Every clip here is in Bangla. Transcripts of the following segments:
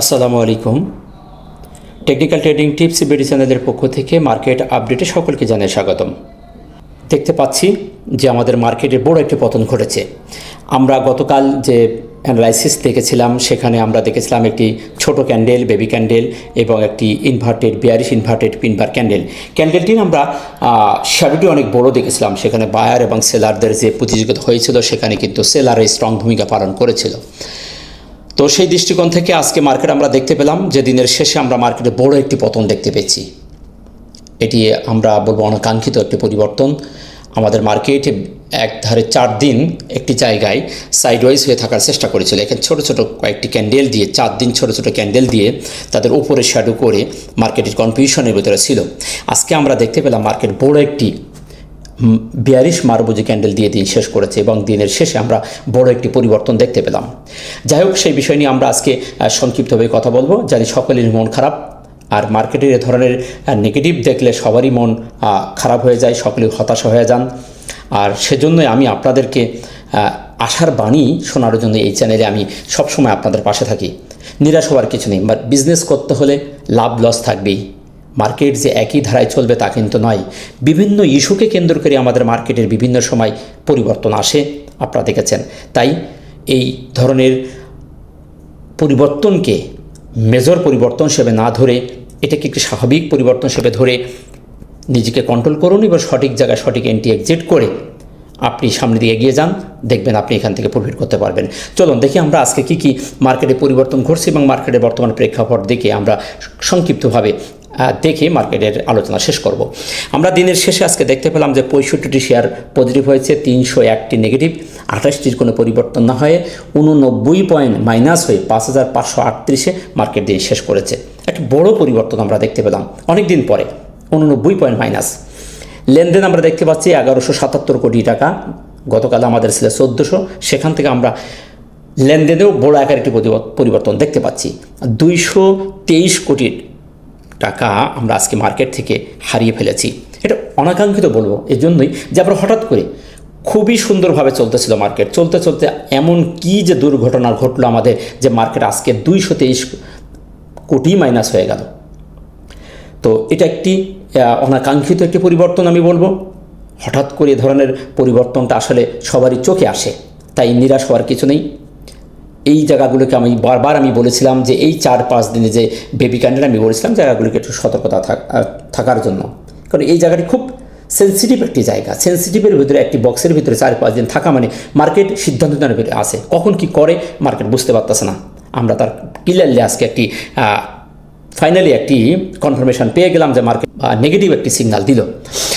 আসসালামু আলাইকুম। টেকনিক্যাল ট্রেডিং টিপস বিডি চ্যানেলের পক্ষ থেকে মার্কেট আপডেটে সকলকে জানাই স্বাগতম। দেখতে পাচ্ছি যে আমাদের মার্কেটে বড় একটি পতন ঘটেছে। আমরা গতকাল যে অ্যানালাইসিস দেখেছিলাম, সেখানে আমরা দেখেছিলাম একটি ছোট ক্যান্ডেল বেবি ক্যান্ডেল এবং একটি inverted bearish inverted pin bar candle ক্যান্ডেলটির আমরা শ্যাডোটি অনেক বড় দেখেছিলাম। সেখানে বায়ার এবং সেলারদের যে প্রতিযোগিতা হয়েছিল, সেখানে কিন্তু সেলারে স্ট্রং ভূমিকা পালন করেছিল। তো সেই দৃষ্টিকোণ থেকে আজকে মার্কেট আমরা দেখতে পেলাম যে দিনের শেষে আমরা মার্কেটে বড় একটি পতন দেখতে পেয়েছি। এটি আমরা বলব অনাকাঙ্ক্ষিত একটি পরিবর্তন। আমাদের মার্কেটে এক ধারে চার দিন একটি জায়গায় সাইডওয়াইজ হয়ে থাকার চেষ্টা করেছিল। এখানে ছোটো ছোটো কয়েকটি ক্যান্ডেল দিয়ে, চার দিন ছোটো ছোটো ক্যান্ডেল দিয়ে তাদের উপরে শ্যাডো করে মার্কেটের কনফিউশনের ভিতরে ছিল। আজকে আমরা দেখতে পেলাম মার্কেট বড় একটি বিয়ারিশ মারবুজি ক্যান্ডেল দিয়ে দিন শেষ করেছে এবং দিনের শেষে আমরা বড় একটি পরিবর্তন দেখতে পেলাম। যাই হোক, সেই বিষয় নিয়ে আমরা আজকে সংক্ষিপ্তভাবে কথা বলব। জানি সকলের মন খারাপ, আর মার্কেটের এ ধরনের নেগেটিভ দেখলে সবারই মন খারাপ হয়ে যায় সকলে হতাশা হয়ে যান। আর সেজন্যই আমি আপনাদেরকে আশার বাণী শোনার জন্য এই চ্যানেলে আমি সবসময় আপনাদের পাশে থাকি। নিরাশ হওয়ার কিছু নেই বিজনেস করতে হলে লাভ লস থাকবেই। মার্কেট যে একই ধারায় চলবে তা কিন্তু নয়। বিভিন্ন ইস্যুকে কেন্দ্র করে আমাদের মার্কেটের বিভিন্ন সময় পরিবর্তন আসে, আপনারা দেখেছেন। তাই এই ধরনের পরিবর্তনকে মেজর পরিবর্তন হিসেবে না ধরে, এটাকে একটি স্বাভাবিক পরিবর্তন হিসেবে ধরে নিজেকে কন্ট্রোল করুন এবং সঠিক জায়গায় সঠিক এন্টি এক্সিট করে আপনি সামনে দিয়ে এগিয়ে যান, দেখবেন আপনি এখান থেকে প্রফিট করতে পারবেন। চলুন দেখি আমরা আজকে কি কি মার্কেটে পরিবর্তন ঘটছে এবং মার্কেটের বর্তমান প্রেক্ষাপট দেখে আমরা সংক্ষিপ্তভাবে দেখে মার্কেটের আলোচনা শেষ করব। আমরা দিনের শেষে আজকে দেখতে পেলাম যে পঁয়ষট্টিটি শেয়ার পজিটিভ হয়েছে, তিনশো একটি নেগেটিভ আঠাশটির কোনো পরিবর্তন না হয়ে উননব্বই পয়েন্ট মাইনাস হয়ে পাঁচ হাজার পাঁচশো আটত্রিশে মার্কেট দিন শেষ করেছে। একটা বড় পরিবর্তন আমরা দেখতে পেলাম অনেক দিন পরে, উননব্বই পয়েন্ট মাইনাস লেনদেন আমরা দেখতে পাচ্ছি এগারোশো সাতাত্তর কোটি টাকা, গতকাল আমাদের ছিল চোদ্দোশো, সেখান থেকে আমরা লেনদেনেও বড় আকার একটি পরিবর্তন দেখতে পাচ্ছি। দুইশো তেইশ কোটি টাকা আমরা আজকে মার্কেট থেকে হারিয়ে ফেলেছি। এটা অনাকাঙ্ক্ষিত বলব এই জন্যই যে আমরা হঠাৎ করে খুবই সুন্দরভাবে চলতেছিল মার্কেট চলতে চলতে এমন কি যে দুর্ঘটনা ঘটলো আমাদের যে মার্কেট আজকে দুইশো তেইশ কোটি মাইনাস হয়ে গেল। তো এটা একটি অনাকাঙ্ক্ষিত একটি পরিবর্তন আমি বলব। হঠাৎ করে এ ধরনের পরিবর্তনটা আসলে সবারই চোখে আসে, তাই নিরাশ হওয়ার কিছু নেই। এই জায়গাগুলোকে আমি বারবার আমি বলেছিলাম যে এই চার পাঁচ দিনে যে বেবি ক্যান্ডেল আমি বলেছিলাম জায়গাগুলোকে একটু সতর্কতা থাক- থাকার জন্য। কারণ এই জায়গাটি খুব সেন্সিটিভ একটি জায়গা। সেন্সিটিভের ভিতরে একটি বক্সের ভিতরে চার পাঁচ দিন থাকা মানে মার্কেট সিদ্ধান্ত নেওয়ার ভিতরে আসে কখন কি করে মার্কেট বুঝতে পারতেছে না। আমরা তার ক্লিয়ারলি আজকে একটি ফাইনালি একটি কনফার্মেশন পেয়ে গেলাম যে মার্কেট নেগেটিভ একটি সিগনাল দিল।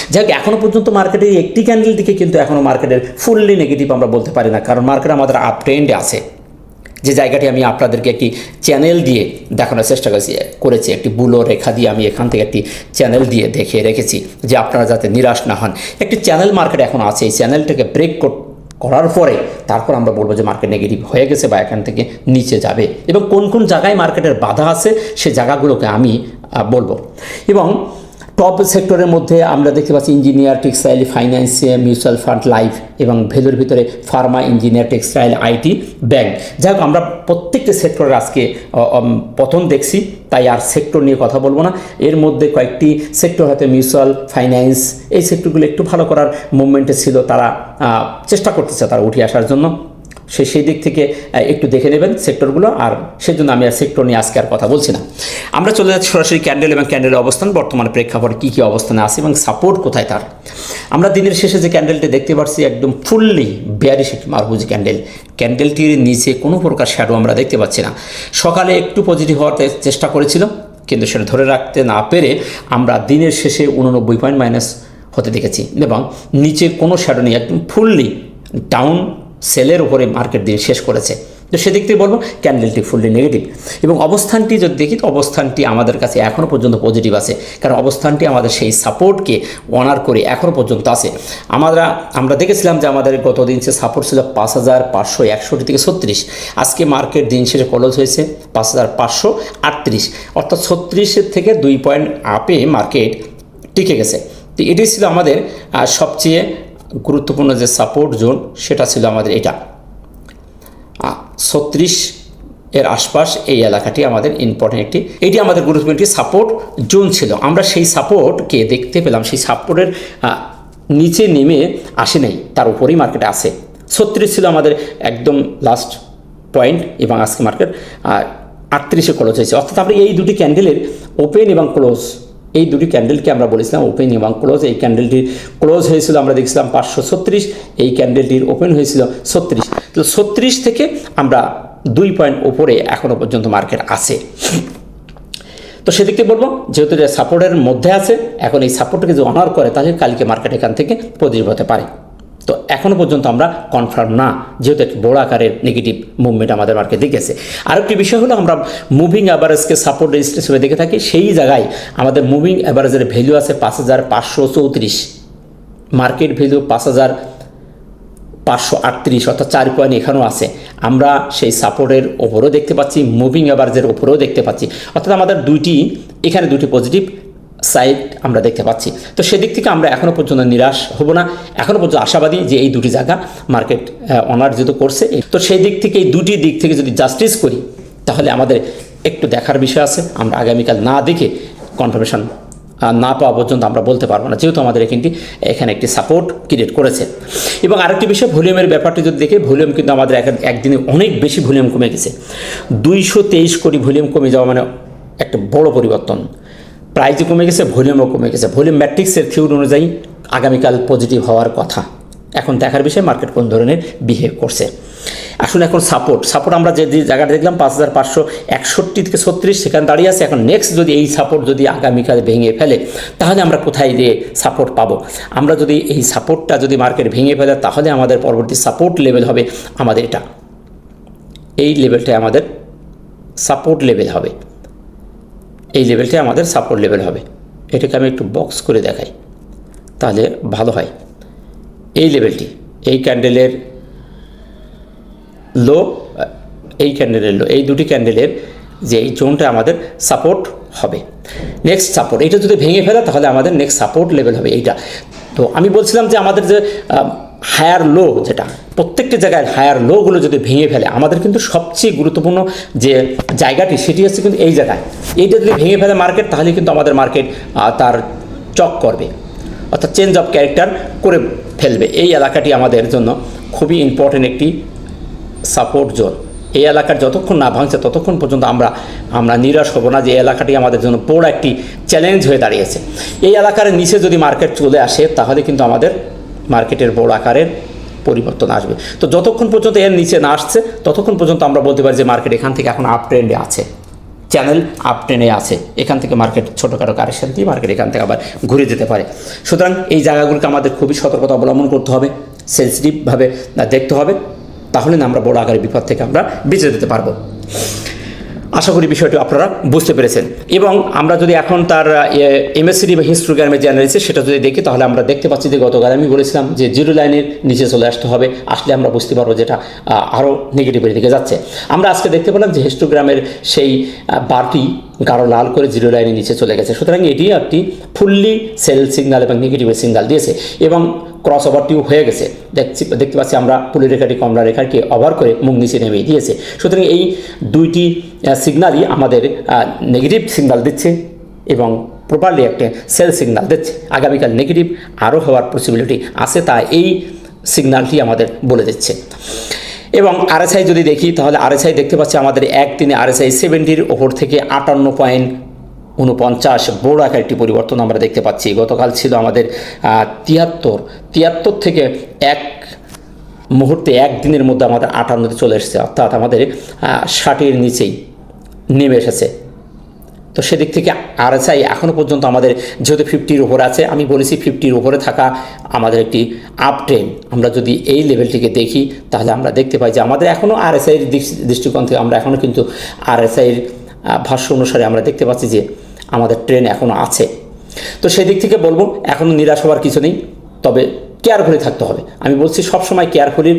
যাই হোক এখনও পর্যন্ত মার্কেটের একটি ক্যান্ডেল দিকে কিন্তু এখনও মার্কেটের ফুললি নেগেটিভ আমরা বলতে পারি না। কারণ মার্কেট আমাদের আপ ট্রেন্ডে আছে। যে জায়গাটি আমি আপনাদেরকে একটি চ্যানেল দিয়ে দেখানোর চেষ্টা করেছি করেছি, একটি বুলো রেখা দিয়ে আমি এখান থেকে একটি চ্যানেল দিয়ে দেখিয়ে রেখেছি যে আপনারা যাতে নিরাশ না হন। একটি চ্যানেল মার্কেট এখন আছে, এই চ্যানেলটাকে ব্রেক করার পরে তারপর আমরা বলব যে মার্কেট নেগেটিভ হয়ে গেছে বা এখান থেকে নিচে যাবে এবং কোন কোন জায়গায় মার্কেটের বাধা আছে, সে জায়গাগুলোকে আমি বলব। এবং টপ সেক্টরের মধ্যে আমরা দেখতে পাচ্ছি engineer textile finance mutual fund life এবং ভেলোর ভিতরে pharma engineer textile IT bank যাই হোক, আমরা প্রত্যেকটা সেক্টরের আজকে পতন দেখছি, তাই আর সেক্টর নিয়ে কথা বলব না। এর মধ্যে কয়েকটি সেক্টর হয়তো মিউচুয়াল ফাইন্যান্স এই সেক্টরগুলো একটু ভালো করার মুভমেন্টে ছিল, তারা চেষ্টা করতেছে তারা উঠে আসার জন্য। সে সেই দিক থেকে একটু দেখে নেবেন সেক্টরগুলো, আর সেজন্য আমি আর সেক্টর নিয়ে আজকে আর কথা বলছি না। আমরা চলে যাচ্ছি সরাসরি ক্যান্ডেল এবং ক্যান্ডেলের অবস্থান, বর্তমানে প্রেক্ষাপটে কী কী অবস্থানে আছে এবং সাপোর্ট কোথায় তার। আমরা দিনের শেষে যে ক্যান্ডেলটি দেখতে পাচ্ছি একদম ফুললি বিয়ারিশ একটি মারবুজি ক্যান্ডেল। ক্যান্ডেলটির নিচে কোনো প্রকার শ্যাডো আমরা দেখতে পাচ্ছি না। সকালে একটু পজিটিভ হওয়ার চেষ্টা করেছিল, কিন্তু সেটা ধরে রাখতে না পেরে আমরা দিনের শেষে উননব্বই পয়েন্ট মাইনাস হতে দেখেছি। এবং নিচে কোনো শ্যাডো নেই, একদম ফুললি ডাউন সেলের উপরে মার্কেট দিয়ে শেষ করেছে। তো সেদিক থেকে বলব ক্যান্ডেলটি ফুললি নেগেটিভ এবং অবস্থানটি যদি দেখি, তো অবস্থানটি আমাদের কাছে এখনও পর্যন্ত পজিটিভ আছে। কারণ অবস্থানটি আমাদের সেই সাপোর্টকে অনার করে এখনও পর্যন্ত আছে। আমরা আমরা দেখেছিলাম যে আমাদের গত দিন সে সাপোর্ট ছিল পাঁচ হাজার পাঁচশো একষট্টি থেকে ছত্রিশ। আজকে মার্কেট দিন শেষে ক্লোজ হয়েছে পাঁচ হাজার পাঁচশো আটত্রিশ। অর্থাৎ ছত্রিশের থেকে দুই পয়েন্ট আপে মার্কেট টিকে গেছে। তো এটি ছিল আমাদের সবচেয়ে গুরুত্বপূর্ণ যে সাপোর্ট জোন সেটা ছিল আমাদের এটা। ছত্রিশ এর আশপাশ এই এলাকাটি আমাদের ইম্পর্টেন্ট একটি। এটি আমাদের গুরুত্বপূর্ণ একটি সাপোর্ট জোন ছিল। আমরা সেই সাপোর্টকে দেখতে পেলাম, সেই সাপোর্টের নিচে নেমে আসে নাই, তার উপরেই মার্কেট আসে ছত্রিশ ছিল আমাদের একদম লাস্ট পয়েন্ট এবং আজকে মার্কেট আটত্রিশে ক্লোজ হয়েছে। অর্থাৎ আমরা এই দুটি ক্যান্ডেলের ওপেন এবং ক্লোজ এই দুটি ক্যান্ডেলকে আমরা বলেছিলাম ওপেন এবং ক্লোজ এই ক্যান্ডেলটি ক্লোজ হয়েছিল, আমরা দেখছিলাম পাঁচশো ছত্রিশ, এই ক্যান্ডেলটির ওপেন হয়েছিল ছত্রিশ। তো ছত্রিশ থেকে আমরা দুই পয়েন্ট ওপরে এখনও পর্যন্ত মার্কেট আছে। তো সেদিক থেকে বলব, যেহেতু এটা সাপোর্টের মধ্যে আছে, এখন এই সাপোর্টকে যদি অনার করে, তাহলে কালকে মার্কেট এখান থেকে প্রতিষ্ঠ হতে পারে। তো এখনও পর্যন্ত আমরা কনফার্ম না, যেহেতু একটি বড় আকারের নেগেটিভ মুভমেন্ট আমাদের মার্কেট দেখেছে। আরেকটি বিষয় হলো আমরা মুভিং অ্যাভারেজকে সাপোর্ট রেজিস্ট হিসেবে দেখে থাকি, সেই জায়গায় আমাদের মুভিং অ্যাভারেজের ভ্যালু আছে পাঁচ হাজার পাঁচশো চৌত্রিশ। মার্কেট ভ্যালু পাঁচ হাজার পাঁচশো আটত্রিশ, অর্থাৎ চার পয়েন্ট এখানেও আছে। আমরা সেই সাপোর্টের ওপরেও দেখতে পাচ্ছি মুভিং অ্যাভারেজের ওপরেও দেখতে পাচ্ছি। অর্থাৎ আমাদের দুইটি, এখানে দুটি পজিটিভ সাইড আমরা দেখতে পাচ্ছি। তো সেদিক থেকে আমরা এখনও পর্যন্ত নিরাশ হব না। এখনও পর্যন্ত আশাবাদী যে এই দুটি জায়গা মার্কেট অনার যেহেতু করছে। তো সেই দিক থেকে, এই দুটি দিক থেকে যদি জাস্টিস করি, তাহলে আমাদের একটু দেখার বিষয় আছে। আমরা আগামীকাল না দেখে কনফার্মেশন না পাওয়া পর্যন্ত আমরা বলতে পারব না। যেহেতু আমাদের এখানটি, এখানে একটি সাপোর্ট ক্রিয়েট করেছে। এবং আরেকটি বিষয়, ভলিউমের ব্যাপারটি যদি দেখে, ভলিউম কিন্তু আমাদের এক, একদিনে অনেক বেশি ভলিউম কমে গেছে। দুইশো তেইশ কোটি ভলিউম কমে যাওয়া মানে একটা বড় পরিবর্তন। প্রাইজও কমে গেছে, ভলিউমও কমে গেছে। ভলিউম ম্যাট্রিক্সের থিওরি অনুযায়ী আগামীকাল পজিটিভ হওয়ার কথা। এখন দেখার বিষয়ে মার্কেট কোন ধরনের বিহেভ করছে। আসলে এখন সাপোর্ট সাপোর্ট আমরা যে জায়গাটা দেখলাম, পাঁচ হাজার পাঁচশো একষট্টি থেকে ছত্রিশ, সেখানে দাঁড়িয়ে আছে। এখন নেক্সট যদি এই সাপোর্ট যদি আগামীকাল ভেঙে ফেলে, তাহলে আমরা কোথায় দিয়ে সাপোর্ট পাবো? আমরা যদি এই সাপোর্টটা যদি মার্কেট ভেঙে ফেলে, তাহলে আমাদের পরবর্তী সাপোর্ট লেভেল হবে আমাদের এটা। এই লেভেলটাই আমাদের সাপোর্ট লেভেল হবে। এই লেভেলটি আমাদের সাপোর্ট লেভেল হবে। এটাকে আমি একটু বক্স করে দেখাই, তাহলে ভালো হয়। এই লেভেলটি এই ক্যান্ডেলের লো এই ক্যান্ডেলের লো এই দুটি ক্যান্ডেলের যে এই জোনটা আমাদের সাপোর্ট হবে। নেক্সট সাপোর্ট এটা যদি ভেঙে ফেলে তাহলে আমাদের নেক্সট সাপোর্ট লেভেল হবে এইটা। তো আমি বলছিলাম যে আমাদের যে হায়ার লো যেটা, প্রত্যেকটি জায়গায় হায়ার লোগুলো যদি ভেঙে ফেলে, আমাদের কিন্তু সবচেয়ে গুরুত্বপূর্ণ যে জায়গাটি সেটি হচ্ছে কিন্তু এই জায়গায়। এইটা যদি ভেঙে ফেলে মার্কেট তাহলে কিন্তু আমাদের মার্কেট তার চক করবে, অর্থাৎ চেঞ্জ অফ ক্যারেক্টার করে ফেলবে। এই এলাকাটি আমাদের জন্য খুবই ইম্পর্টেন্ট একটি সাপোর্ট জোন এই এলাকার যতক্ষণ না ভাঙছে, ততক্ষণ পর্যন্ত আমরা আমরা নিরাশ হব না যে এলাকাটি আমাদের জন্য বড় একটি চ্যালেঞ্জ হয়ে দাঁড়িয়েছে। এই এলাকার নিচে যদি মার্কেট চলে আসে, তাহলে কিন্তু আমাদের মার্কেটের বড় আকারের পরিবর্তন আসবে। তো যতক্ষণ পর্যন্ত এর নিচে না আসছে, ততক্ষণ পর্যন্ত আমরা বলতে পারি যে মার্কেট এখান থেকে এখন আপ ট্রেন্ডে আছে। চ্যানেল আপ ট্রেনে আছে। এখান থেকে মার্কেট ছোটোখাটো কারেকশন দিয়ে মার্কেট এখান থেকে আবার ঘুরে যেতে পারে। সুতরাং এই জায়গাগুলোকে আমাদের খুবই সতর্কতা অবলম্বন করতে হবে সেন্সিটিভভাবে দেখতে হবে। তাহলে না আমরা বড় আকারের বিপদ থেকে আমরা বেঁচে যেতে পারব। আশা করি বিষয়টি আপনারা বুঝতে পেরেছেন। এবং আমরা যদি এখন তার এমএসসিডি বা হিস্ট্রোগ্রামের যে অ্যানালিসিস সেটা যদি দেখি, তাহলে আমরা দেখতে পাচ্ছি যে গতকাল আমি বলেছিলাম যে জিরো লাইনের নিচে চলে আসতে হবে। আসলে আমরা বুঝতে পারব যেটা আরও নেগেটিভের দিকে যাচ্ছে। আমরা আজকে দেখতে পেলাম যে হিস্টোগ্রামের সেই বারটি গাঢ় লাল করে জিরো লাইনের নিচে চলে গেছে। সুতরাং এটি একটি ফুললি সেল সিগনাল এবং নেগেটিভের সিগনাল দিয়েছে এবং ক্রস ওভারটিও হয়ে গেছে। দেখছি, দেখতে পাচ্ছি আমরা পুলি রেখাটি কমলা রেখাকে ওভার করে মুখ নিচে নেমে দিয়েছে। সুতরাং এই দুইটি সিগনালই আমাদের নেগেটিভ সিগনাল দিচ্ছে এবং প্রপারলি একটা সেল সিগনাল দিচ্ছে। আগামীকাল নেগেটিভ আরও হওয়ার পসিবিলিটি আছে, তা এই সিগনালটি আমাদের বলে দিচ্ছে। এবং আরএসআই যদি দেখি, তাহলে আরএসআই দেখতে পাচ্ছি আমাদের এক দিনে আরএসআই সেভেন্টির ওপর থেকে আটান্ন পয়েন্ট উনপঞ্চাশ বড় আকার একটি পরিবর্তন আমরা দেখতে পাচ্ছি। গতকাল ছিল আমাদের তিয়াত্তর। তিয়াত্তর থেকে এক মুহূর্তে একদিনের মধ্যে আমাদের আটান্নতে চলে এসেছে। অর্থাৎ আমাদের ষাটের নিচেই নেমে এসেছে। তো সেদিক থেকে আরএসআই এখনও পর্যন্ত আমাদের যেহেতু ফিফটির উপরে আছে, আমি বলেছি ফিফটির ওপরে থাকা আমাদের একটি আপ ট্রেন আমরা যদি এই লেভেলটিকে দেখি, তাহলে আমরা দেখতে পাই যে আমাদের এখনও আরএসআইয়ের দৃষ্টিকোণ থেকে আমরা এখনও কিন্তু আরএসআইয়ের ভাষ্য অনুসারে আমরা দেখতে পাচ্ছি যে আমাদের ট্রেন এখনও আছে। তো সেদিক থেকে বলব এখনও নিরাশ হওয়ার কিছু নেই, তবে কেয়ারফুলি থাকতে হবে। আমি বলছি সবসময় কেয়ারফুলির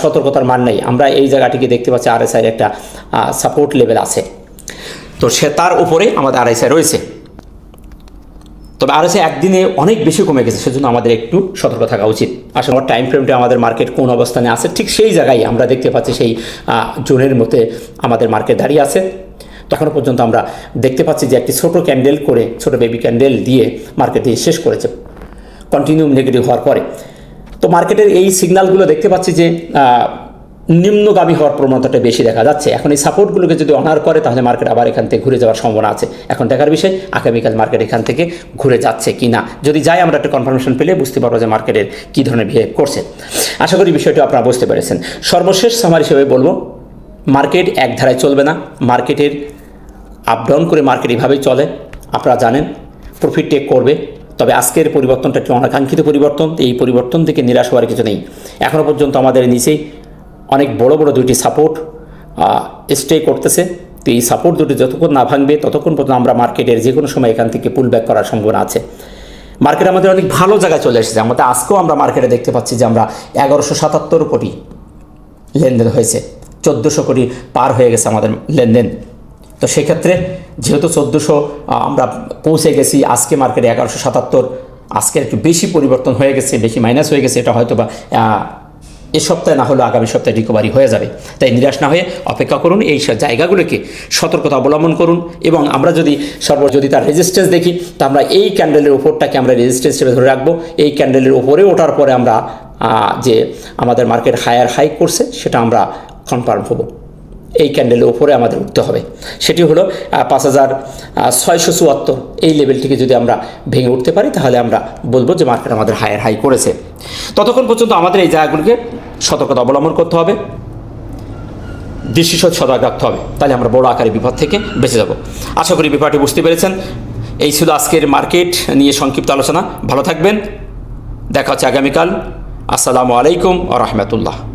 সতর্কতার মান নেই। আমরা এই জায়গাটিকে দেখতে পাচ্ছি আরএসআইয়ের একটা সাপোর্ট লেভেল আছে। তো সে তার উপরে আমাদের আরএসআই রয়েছে। তবে আর এসে একদিনে অনেক বেশি কমে গেছে, সেজন্য আমাদের একটু সতর্ক থাকা উচিত। আসলে আমার টাইম ফ্রেমটা আমাদের মার্কেট কোন অবস্থানে আছে, ঠিক সেই জায়গায় আমরা দেখতে পাচ্ছি সেই জোনের মধ্যে আমাদের মার্কেট দাঁড়িয়ে আছে। তখনও পর্যন্ত আমরা দেখতে পাচ্ছি যে একটি ছোট ক্যান্ডেল করে, ছোট বেবি ক্যান্ডেল দিয়ে মার্কেট দিয়ে শেষ করেছে কন্টিনিউ নেগেটিভ হওয়ার পরে। তো মার্কেটের এই সিগন্যালগুলো দেখতে পাচ্ছি যে নিম্নগামী হওয়ার প্রবণতাটা বেশি দেখা যাচ্ছে। এখন এই সাপোর্টগুলোকে যদি অনার করে, তাহলে মার্কেট আবার এখান থেকে ঘুরে যাওয়ার সম্ভাবনা আছে। এখন দেখার বিষয়, আগামীকাল মার্কেট এখান থেকে ঘুরে যাচ্ছে কি না যদি যাই, আমরা একটা কনফার্মেশন পেলে বুঝতে পারব যে মার্কেটের কী ধরনের বিহেভ করছে। আশা করি বিষয়টি আপনারা বুঝতে পেরেছেন। সর্বশেষ সামার হিসেবে বলব মার্কেট এক ধারায় চলবে না। মার্কেটের আপ ডাউন করে মার্কেট এভাবেই চলে। আপনারা জানেন প্রফিট টেক করবে। তবে আজকের পরিবর্তনটা একটি অনাকাঙ্ক্ষিত পরিবর্তন। এই পরিবর্তন থেকে নিরাশ হওয়ার কিছু নেই। এখনও পর্যন্ত আমাদের নিচেই অনেক বড় বড় দুইটি সাপোর্ট স্টে করতেছে। তো এই সাপোর্ট দুটি যতক্ষণ না ভাঙবে, ততক্ষণ পর্যন্ত আমরা মার্কেটের যে কোনো সময় এখান থেকে পুল ব্যাক করার সম্ভাবনা আছে। মার্কেট আমাদের অনেক ভালো জায়গায় চলে এসেছে। আমাদের আজকেও আমরা মার্কেটে দেখতে পাচ্ছি যে আমরা এগারোশো সাতাত্তর কোটি লেনদেন হয়েছে। চোদ্দোশো কোটি পার হয়ে গেছে আমাদের লেনদেন। তো সেক্ষেত্রে যেহেতু চোদ্দোশো আমরা পৌঁছে গেছি, আজকে মার্কেটে এগারোশো সাতাত্তর আজকে একটু বেশি পরিবর্তন হয়ে গেছে, বেশি মাইনাস হয়ে গেছে, এটা হয়তো বা এ সপ্তাহে না হলেও আগামী সপ্তাহে রিকভারি হয়ে যাবে। তাই নিরাশ না হয়ে অপেক্ষা করুন, এই জায়গাগুলোকে সতর্কতা অবলম্বন করুন এবং আমরা যদি সর্ব যদি তার রেজিস্ট্যান্স দেখি, তা আমরা এই ক্যান্ডেলের উপরটাকে আমরা রেজিস্ট্যান্স হিসেবে ধরে রাখব। এই ক্যান্ডেলের উপরে ওঠার পরে আমরা যে আমাদের মার্কেট হায়ার হাই করছে, সেটা আমরা কনফার্ম হব। এই ক্যান্ডেলের উপরে আমাদের উঠতে হবে। সেটি হলো পাঁচ হাজার ছয়শো চুয়াত্তর। এই লেভেলটিকে যদি আমরা ভেঙে উঠতে পারি, তাহলে আমরা বলব যে মার্কেট আমাদের হায়ার হাই করেছে। ততক্ষণ পর্যন্ত আমাদের এই জায়গাগুলিকে সতর্কতা অবলম্বন করতে হবে। দৃষ্টি সজাগ রাখতে হবে। তাহলে আমরা বড় আকারের বিপদ থেকে বেঁচে যাব। আশা করি ব্যাপারটি বুঝতে পেরেছেন। এই ছিল আজকের মার্কেট নিয়ে সংক্ষিপ্ত আলোচনা। ভালো থাকবেন। দেখা হচ্ছে আগামীকাল। আসসালামু আলাইকুম ও রহমতুল্লাহ।